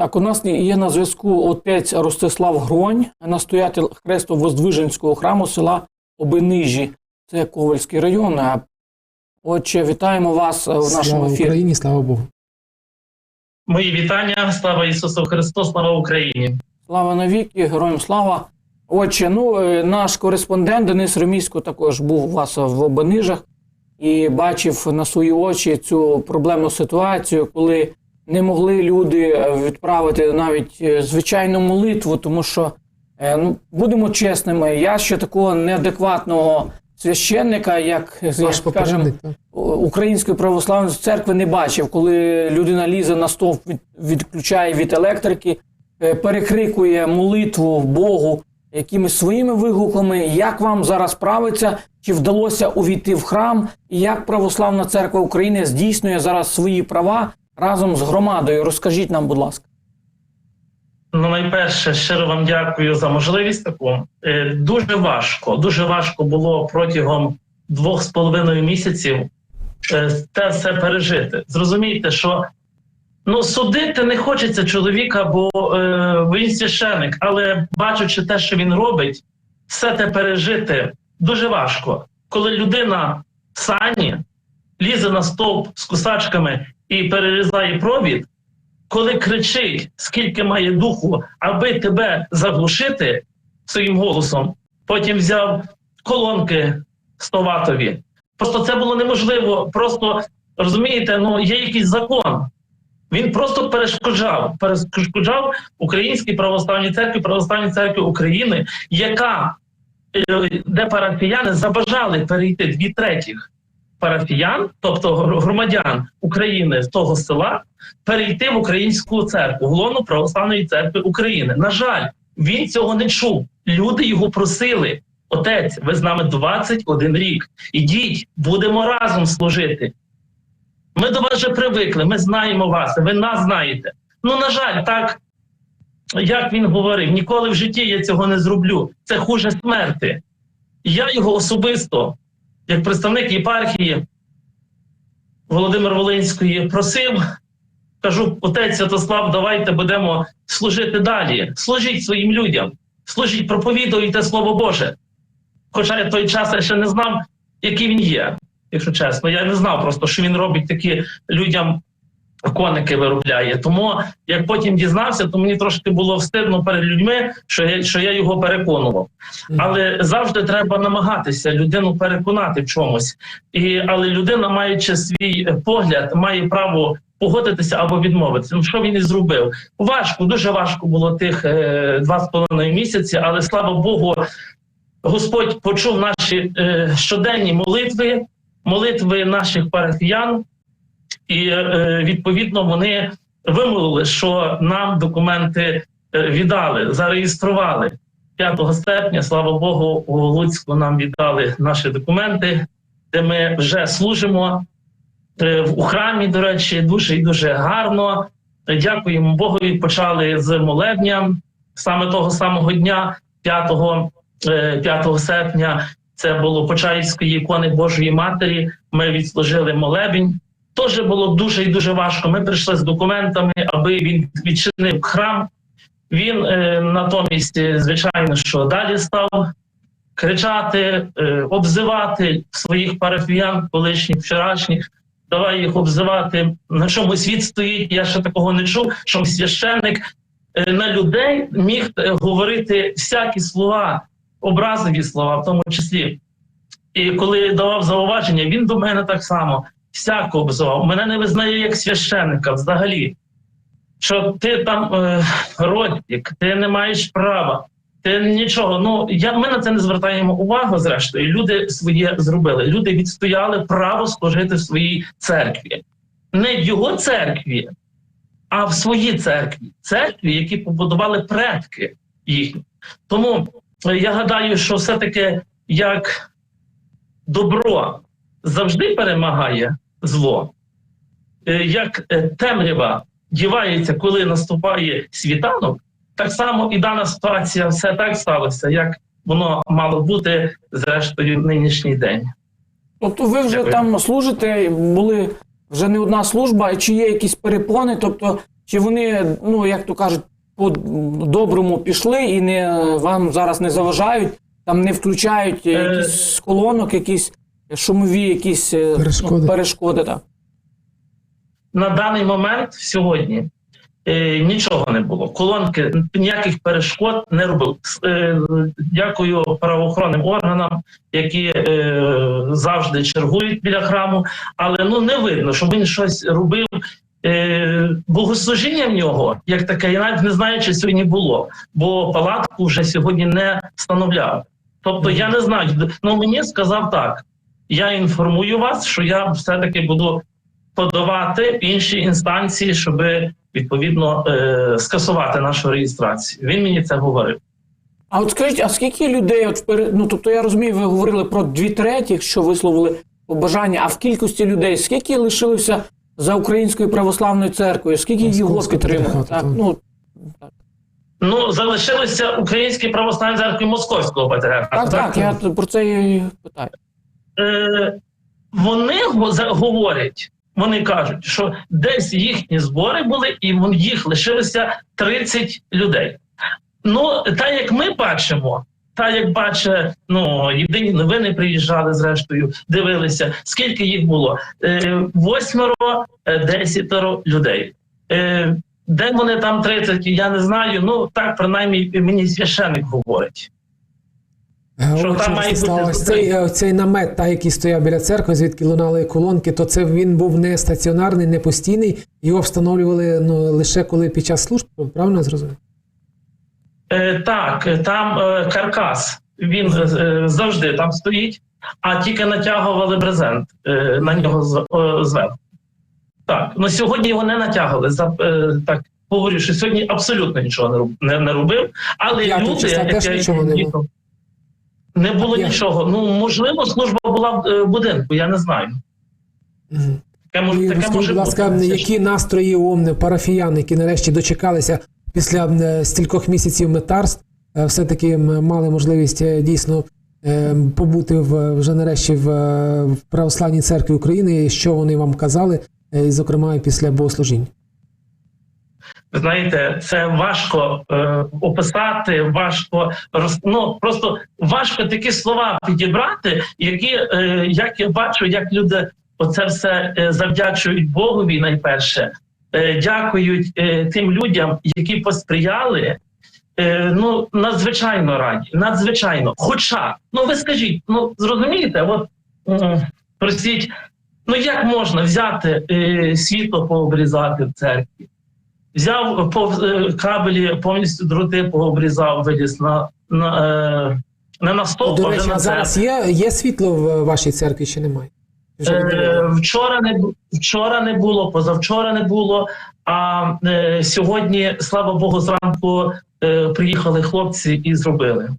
Так, у нас є на зв'язку отець Ростислав Гронь, настоятель Хресто-Воздвиженського храму села Обинижі, це Ковальський район. Отче, вітаємо вас е, в нашому Слава ефірі. Україні, слава Богу. Мої вітання, слава Ісусу Христу, слава Україні. Слава навіки, героям слава. Отче, ну е, наш кореспондент Денис Ремісько також був у вас в Обинижах і бачив на свої очі цю проблемну ситуацію, коли не могли люди е, відправити навіть е, звичайну молитву, тому що, е, ну, будемо чесними, я ще такого неадекватного священника, як, як так? Української православної церкви не бачив, коли людина лізе на стовп, відключає від електрики, перекрикує молитву Богу якимись своїми вигуками. Як вам зараз правиться? Чи вдалося увійти в храм? І як Православна церква України здійснює зараз свої права разом з громадою? Розкажіть нам, будь ласка. Ну, найперше, щиро вам дякую за можливість таку. Е, Дуже важко, дуже важко було протягом двох з половиною місяців це все пережити. Зрозумійте, що ну, судити не хочеться чоловіка, бо е, він священик, але бачачи те, що він робить, все те пережити дуже важко. Коли людина в сані лізе на стовп з кусачками і перерізає провід, коли кричить, скільки має духу, аби тебе заглушити своїм голосом, потім взяв колонки 100 ватові. Просто це було неможливо. Просто розумієте, ну є якийсь закон. Він просто перешкоджав, перешкоджав Українській православній церкві, православній церкві України, яка е, де парафіяни забажали перейти дві третіх парафіян, тобто громадян України з того села, перейти в українську церкву, головну православної церкви України. На жаль, він цього не чув. Люди його просили. Отець, ви з нами 21 рік. Ідіть, будемо разом служити. Ми до вас вже привикли, ми знаємо вас, ви нас знаєте. Ну, на жаль, так, як він говорив, ніколи в житті я цього не зроблю. Це хуже смерти. Я його особисто, як представник єпархії Володимир Волинської, просив, кажу, отець Святослав, давайте будемо служити далі. Служіть своїм людям, служіть, проповідуйте Слово Боже. Хоча я той час я ще не знав, який він є, якщо чесно. Я не знав просто, що він робить такі людям коники виробляє. Тому як потім дізнався, то мені трошки було встидно перед людьми, що я, що я його переконував. Але завжди треба намагатися людину переконати в чомусь. І, але людина, маючи свій е, погляд, має право погодитися або відмовитися. Ну що він і зробив? Важко, дуже важко було тих е, два з половиною місяці, але слава Богу, Господь почув наші е, щоденні молитви, молитви наших парафіян, і е, відповідно вони вимолили, що нам документи е, віддали, зареєстрували. 5 серпня, слава Богу, у Луцьку нам віддали наші документи, де ми вже служимо е, у храмі. До речі, дуже і дуже гарно. Дякуємо Богові. Почали з молебня саме того самого дня, 5, е, 5 серпня. Це було Почаївської ікони Божої Матері. Ми відслужили молебень. Теж було дуже і дуже важко. Ми прийшли з документами, аби він відчинив храм. Він е, натомість, е, звичайно, що далі став кричати, е, обзивати своїх парафіян, колишніх, вчорашніх. Давай їх обзивати. На чому світ стоїть? Я ще такого не чув. Що священник е, на людей міг е, говорити всякі слова, образливі слова, в тому числі. І коли давав зауваження, він до мене так само всяко обзивав. Мене не визнає як священника взагалі. Що ти там е, родник, ти не маєш права, ти нічого. Ну я ми на це не звертаємо увагу. Зрештою, люди своє зробили. Люди відстояли право служити в своїй церкві, не в його церкві, а в своїй церкві, церкві, які побудували предки їхні. Тому е, я гадаю, що все-таки як добро завжди перемагає зло, е, як е, темрява дівається, коли наступає світанок, так само і дана ситуація все так сталося, як воно мало бути зрештою в нинішній день. Тобто ви вже Дякую. там служите, були вже не одна служба, чи є якісь перепони? Тобто, Чи вони, ну як то кажуть, по доброму пішли і не вам зараз не заважають, там не включають Е. якісь колонок, якісь шумові, якісь е, Перешкоди. Ну, перешкоди так. на даний момент сьогодні е, нічого не було. Колонки ніяких перешкод не робив. Е, дякую правоохоронним органам, які е, завжди чергують біля храму, але ну не видно, що він щось робив. Е, богослужіння в нього, як таке, я навіть не знаю, чи сьогодні було, бо палатку вже сьогодні не встановляв. Тобто я не знаю. Ну мені сказав так: я інформую вас, що я все-таки буду подавати інші інстанції, щоб відповідно е, скасувати нашу реєстрацію. Він мені це говорив. А от скажіть, а скільки людей, от вперед, ну тобто я розумію, ви говорили про дві третіх, що висловили побажання, а в кількості людей, скільки лишилося за українською православною церквою, скільки його Московська підтримали? Так, так. ну, Ну залишилося Українській православній церкві Московського патріархату. так, так, я про це і питаю. Е, вони говорять, вони кажуть, що десь їхні збори були, і їх лишилося 30 людей. Ну, так як ми бачимо, так як бачить, ну, єдині новини приїжджали зрештою, дивилися, скільки їх було. Е, восьмеро, е, десятеро людей. Е, де вони там 30, я не знаю. Ну, так, принаймні, мені священник говорить. Е, Що там має бути ось цей, е, цей намет, та, який стояв біля церкви, звідки лунали колонки, то це він був не стаціонарний, не постійний. Його встановлювали ну, лише коли під час служб, правильно я зрозумів? Е, так, е, там е, каркас. Він е, е, завжди там стоїть, а тільки натягували брезент е, на нього з- е, зверху. Так, ну сьогодні його не натягували. За, е, так, говорю, що сьогодні абсолютно нічого не, не, не робив. Але П'ятого люди, числа теж нічого не їхав, не було П'ятого. нічого. Ну, можливо, служба була в е, будинку, я не знаю. Таке, може- таке розкажіть, може будь ласка, бути. які настрої у парафіян, які нарешті дочекалися після е, стількох місяців метарств, е, все-таки мали можливість дійсно побути в, вже нарешті в, в Православній церкві України, що вони вам казали, і, зокрема, після богослужінь. Знаєте, це важко е, описати, важко роз, ну, просто важко такі слова підібрати, які е, як я бачу, як люди оце все е, завдячують Богові найперше, е, дякують е, тим людям, які посприяли. Е, ну надзвичайно раді, надзвичайно. Хоча, ну ви скажіть, ну зрозумієте, от м, простіть, ну як можна взяти е, світло пообрізати в церкві? Взяв по е, кабелі, повністю дроти пообрізав, виліз на, на е, не на стовп, До а речі, вже на зараз є, є світло в вашій церкві чи немає? Е, вчора не вчора не було, позавчора не було. А е, сьогодні, слава Богу, зранку е, приїхали хлопці і зробили.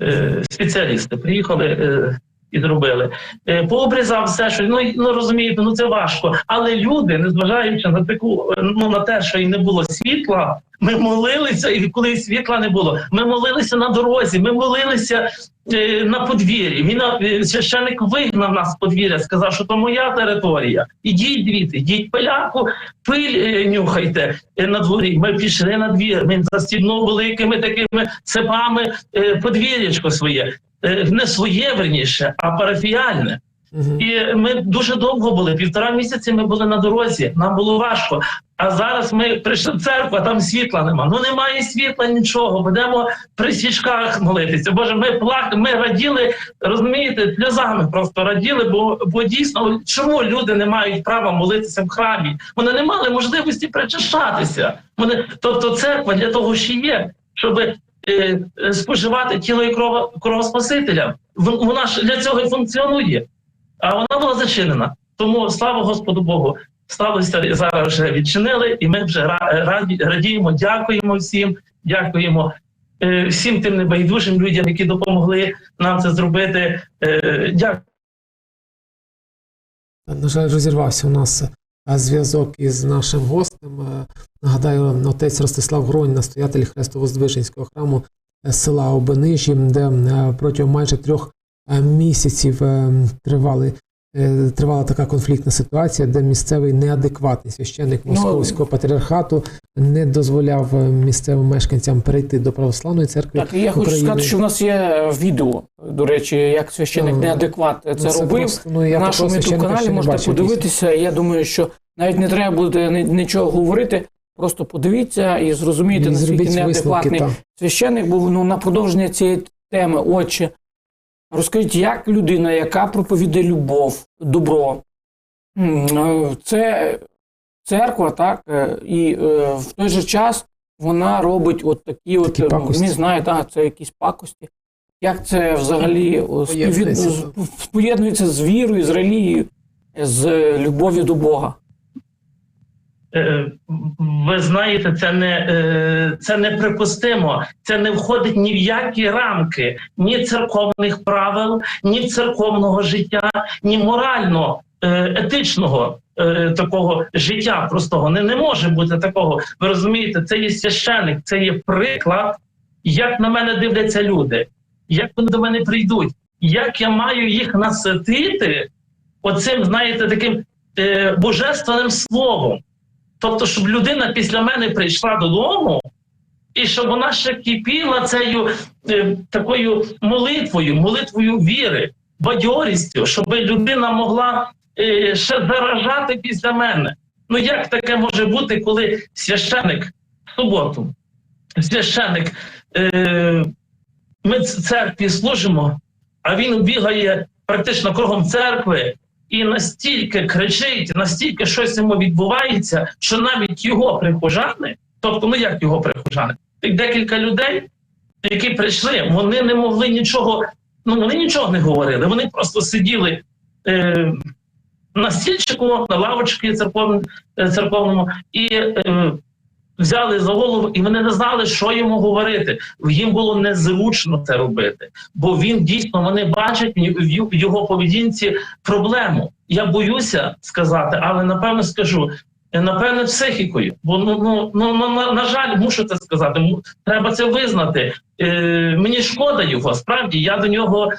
Е, спеціалісти приїхали е, і зробили. Е, пообрізав все, що ну, ну розумієте, ну це важко. Але люди, незважаючи на таку, е, ну на те, що і не було світла, ми молилися, і коли світла не було, ми молилися на дорозі, ми молилися е, на подвір'ї. Він священик вигнав нас з подвір'я, сказав, що то моя територія. Ідіть звідти, ідіть пиляку, пиль нюхайте на дворі. Ми пішли на двір. Він застібнув великими такими цепами подвір'ячко своє. Е, Не своє верніше, а парафіальне. Мгм. І ми дуже довго були. Півтора місяці ми були на дорозі. Нам було важко. А зараз ми прийшли в церкву, а там світла нема. Ну немає світла, нічого. Будемо при свічках молитися. Боже, ми плакали, ми раділи, розумієте, сльозами просто раділи, бо, бо дійсно чому люди не мають права молитися в храмі? Вони не мали можливості причащатися. Вони, тобто, церква для того ще є, щоб споживати тіло і кров, кров Спасителя. В- Вона ж для цього і функціонує а вона була зачинена. Тому слава Господу Богу, сталося зараз вже відчинили, і ми вже раді, радіємо, дякуємо всім, дякуємо е, всім тим небайдужим людям, які допомогли нам це зробити. Е, Дякую. На жаль, розірвався у нас е, зв'язок із нашим гостем. Е, Нагадаю, отець Ростислав Гронь, настоятель Хрестово-Здвиженського храму е, села Обенижі, де е, протягом майже трьох місяців тривали тривала така конфліктна ситуація, де місцевий неадекватний священник Ну, московського патріархату не дозволяв е, місцевим мешканцям перейти до православної церкви. Так, і я хочу України. сказати, що в нас є відео, до речі, як священник Ну, неадекват це, Ну, робив. просто, ну, я на нашому ютуб каналі можете подивитися. І Я думаю, що навіть не треба буде нічого говорити. Просто подивіться і зрозумієте, наскільки висновки. неадекватний Та. священник був ну, на продовження цієї теми. Отче, розкажіть, як людина, яка проповідає любов, добро, е, це церква, так, е, і е, в той же час вона робить от такі, от, Такі е, не знаю, так, це якісь пакості. Як це взагалі о, співвід... Поєднується. з- вірою, з релігією, з любов'ю до Бога? Е, Ви знаєте, це не е, це неприпустимо. Це не входить ні в які рамки ні церковних правил, ні церковного життя, ні морально е, етичного е, такого життя простого. Не, не може бути такого. Ви розумієте, це є священник, це є приклад, як на мене дивляться люди, як вони до мене прийдуть, як я маю їх наситити оцим, знаєте, таким е, божественним словом. Тобто, щоб людина після мене прийшла додому, і щоб вона ще кипіла цією е, такою молитвою, молитвою віри, бадьорістю, щоб людина могла е, ще заражати після мене. Ну як таке може бути, коли священик в суботу, священик, е, ми в церкві служимо, а він бігає практично кругом церкви і настільки кричить, настільки щось йому відбувається, що навіть його прихожани, тобто, ну як його прихожани, декілька людей, які прийшли, вони не могли нічого, ну вони нічого не говорили, вони просто сиділи. Е, на стільчику, на лавочці церков, е, церковному, і е, взяли за голову, і вони не знали, що йому говорити. Їм було незручно це робити, бо він дійсно вони бачать в його поведінці проблему. Я боюся сказати, але напевно скажу. Напевне, психікою, бо ну ну ну, ну на, на жаль, мушу це сказати. Треба це визнати. Е, мені шкода його. Справді я до нього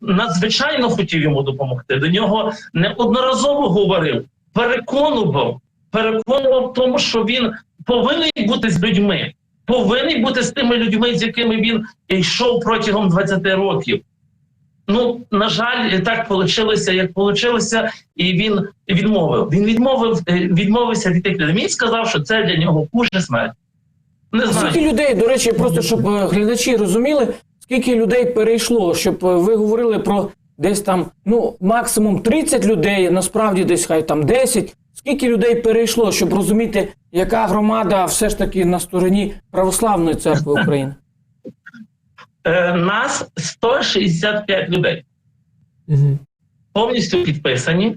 надзвичайно хотів йому допомогти. До нього неодноразово говорив, переконував, переконував в тому, що він повинен бути з людьми, повинен бути з тими людьми, з якими він йшов протягом 20 років. Ну, на жаль, так вийшло, як вийшло, і він відмовив. Він відмовив, е, відмовився від тих людей. Він сказав, що це для нього хуже смерть. Не знаю. Скільки людей, до речі, просто щоб е, глядачі розуміли, скільки людей перейшло, щоб е, ви говорили про десь там, ну, максимум 30 людей, насправді десь хай там 10. Скільки людей перейшло, щоб розуміти, яка громада все ж таки на стороні Православної церкви України? Е, нас 165 людей. Повністю підписані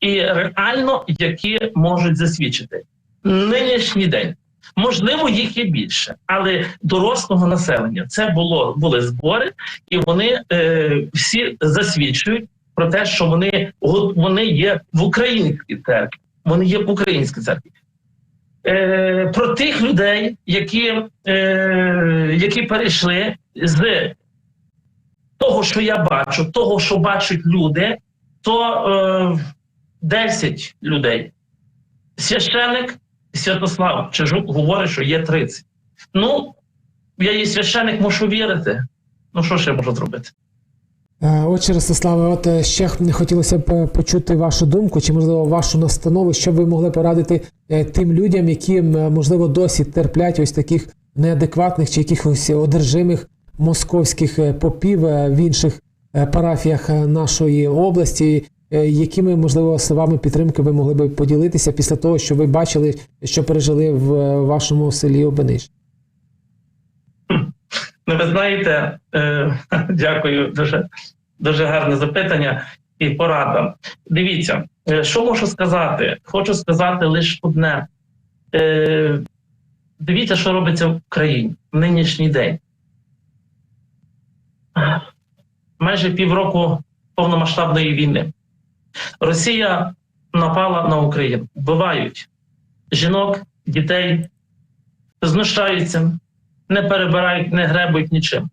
і реально які можуть засвідчити нинішній день. Можливо, їх є більше, але дорослого населення це було були збори, і вони е, всі засвідчують про те, що вони вони є в українській церкві. Вони є в українській церкві. Е, про тих людей, які, е, які перейшли з того, що я бачу, того, що бачать люди, то е, 10 людей. Священик Святослав Чижук говорить, що є 30. Ну, я є священик, мушу вірити. Ну, що ще можу зробити? Е, Отче Ростиславе, от е, ще хотілося б е, почути вашу думку, чи можливо вашу настанову, що ви могли порадити тим людям, які можливо досі терплять ось таких неадекватних чи якихось одержимих московських попів в інших парафіях нашої області. Якими можливо словами підтримки ви могли б поділитися після того, що ви бачили, що пережили в вашому селі Обениж? Ну, ви знаєте, е, дякую, дуже, дуже гарне запитання і порада. Дивіться, е, що можу сказати? Хочу сказати лише одне. Е, дивіться, що робиться в країні в нинішній день. Майже півроку повномасштабної війни. Росія напала на Україну, вбивають жінок, дітей, знущаються, не перебирають, не гребують нічим.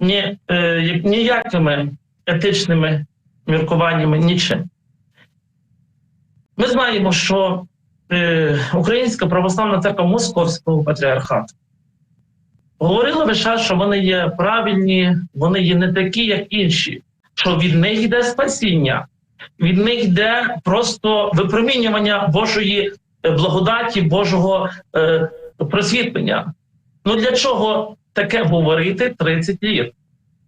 Ні, е, ніякими етичними міркуваннями нічим. Ми знаємо, що е, Українська православна церква Московського патріархату говорила час, що вони є правильні, вони є не такі, як інші, що від них йде спасіння, від них йде просто випромінювання Божої е, благодаті, Божого е, просвітлення. Ну для чого таке говорити 30 літ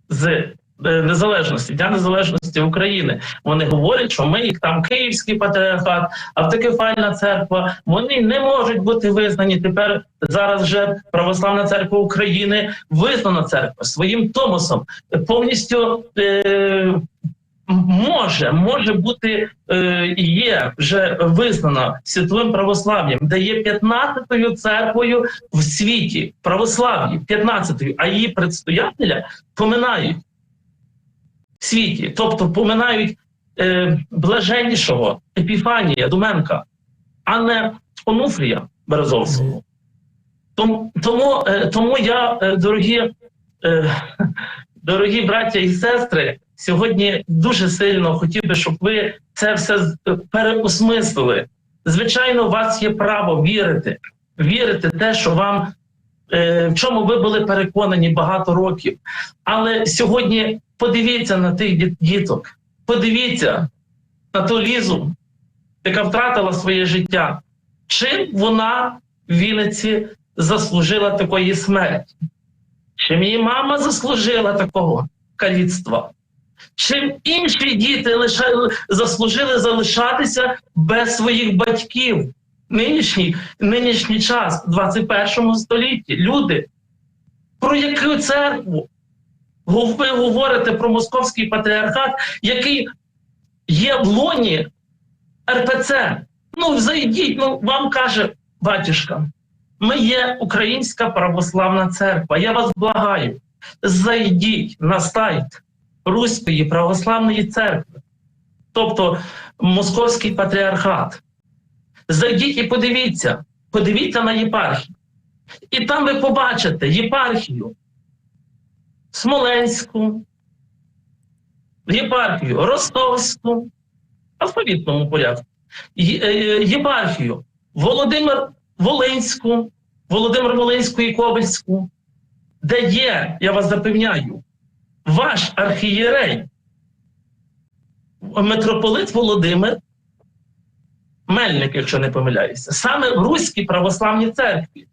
з е, незалежності, Дня Незалежності України? Вони говорять, що ми їх там Київський патріархат, автокефальна церква, вони не можуть бути визнані. Тепер зараз вже Православна церква України визнана церква своїм томосом, повністю. Е- Може, може бути е, є вже визнана світовим православ'ям, де є 15-ю церквою в світі православ'ї, 15-ю, а її предстоятеля поминають в світі, тобто поминають е, блаженнішого Епіфанія Думенка, а не Онуфрія Березовського. Тому, тому, е, тому я, е, дорогі, е, дорогі браття і сестри, сьогодні дуже сильно хотів би, щоб ви це все переосмислили. Звичайно, у вас є право вірити, вірити те, що вам е, в чому ви були переконані багато років. Але сьогодні подивіться на тих діток, подивіться на ту лізу, яка втратила своє життя. Чим вона в Вінниці заслужила такої смерті? Чим її мама заслужила такого каліцтва? Чим інші діти лише заслужили залишатися без своїх батьків? Нинішній, нинішній час, в 21 столітті, люди, про яку церкву ви говорите про московський патріархат, який є в лоні РПЦ? Ну, зайдіть, ну вам каже батюшка, ми є Українська православна церква. Я вас благаю, зайдіть на сайт Руської православної церкви, тобто Московський патріархат. Зайдіть і подивіться, подивіться на єпархію. І там ви побачите єпархію Смоленську, єпархію Ростовську, алфавітному порядку, е, єпархію Володимир Волинську, Володимир Волинську і Ковальську, де є, я вас запевняю, ваш архієрей, митрополит Володимир, Мельник, якщо не помиляюся, саме в Руській православній церкві.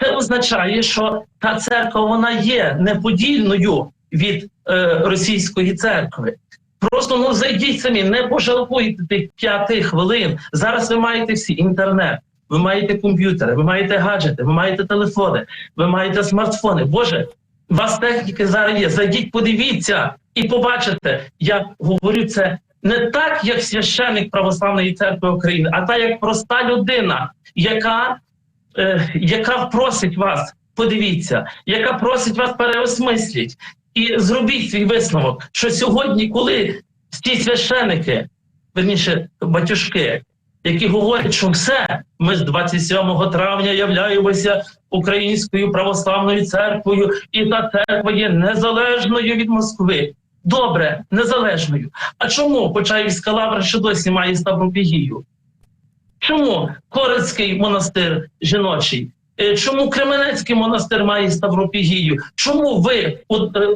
Це означає, що та церква вона є неподільною від е, російської церкви. Просто ну зайдіть самі, не пожалкуйте тих п'яти хвилин. Зараз ви маєте всі інтернет, ви маєте комп'ютери, ви маєте гаджети, ви маєте телефони, ви маєте смартфони. Боже, вас техніки зараз є. Зайдіть, подивіться і побачите. Я говорю це не так, як священник Православної церкви України, а так як проста людина, яка е, яка просить вас, подивіться, яка просить вас переосмисліть і зробіть свій висновок, що сьогодні, коли ті священики, верніше батюшки, які говорять, що все, ми з 27 травня являємося Українською православною церквою, і та церква є незалежною від Москви. Добре, незалежною. А чому Почаївська лавра ще досі має ставропігію? Чому Корицький монастир жіночий? Е, Чому Кременецький монастир має ставропігію? Чому ви е,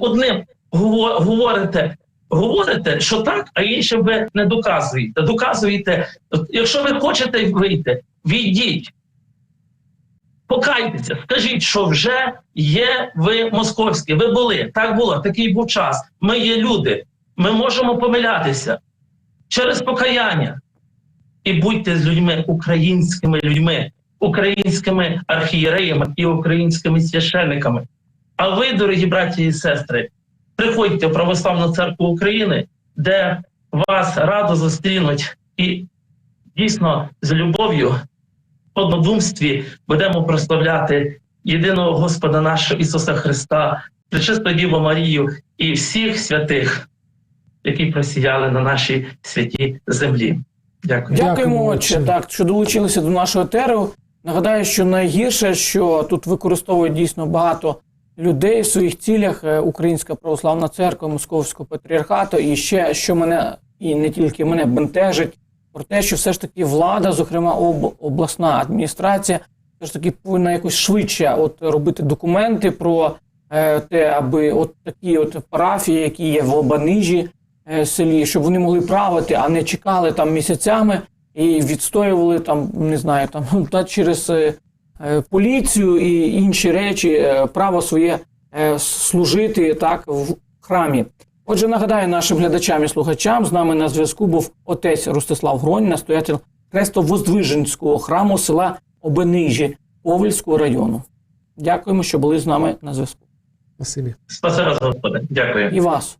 одним говорите, говорите, що так, а іншим ви не доказуєте? Доказуєте, якщо ви хочете вийти, війдіть. Покайтеся, скажіть, що вже є ви московські, ви були. Так було, такий був час. Ми є люди, ми можемо помилятися через покаяння і будьте з людьми українськими людьми, українськими архієреями і українськими священниками. А ви, дорогі браті і сестри, приходьте в Православну церкву України, де вас радо зустрінуть і дійсно з любов'ю в однодумстві будемо прославляти єдиного Господа нашого Ісуса Христа, Пречисту Діву Марію і всіх святих, які просіяли на нашій святій землі. Дякую. Дякуємо, Дякуємо, отче, так, що долучилися до нашого етеру. Нагадаю, що найгірше, що тут використовують дійсно багато людей в своїх цілях е, Українська православна церква Московського патріархату. І ще що мене і не тільки мене бентежить про те, що все ж таки влада, зокрема об, обласна адміністрація, все ж таки повинна якось швидше от робити документи про е, те, аби от такі от парафії, які є в Обанижі е, селі, щоб вони могли правити, а не чекали там місяцями і відстоювали там, не знаю, там та через поліцію і інші речі е, право своє е, служити так в храмі. Отже, нагадаю нашим глядачам і слухачам, з нами на зв'язку був отець Ростислав Гронь, настоятель Хрестовоздвиженського храму села Обенижі Овельського району. Дякуємо, що були з нами на зв'язку. Спасибі. Спасибо, Господи. Дякую. І вас.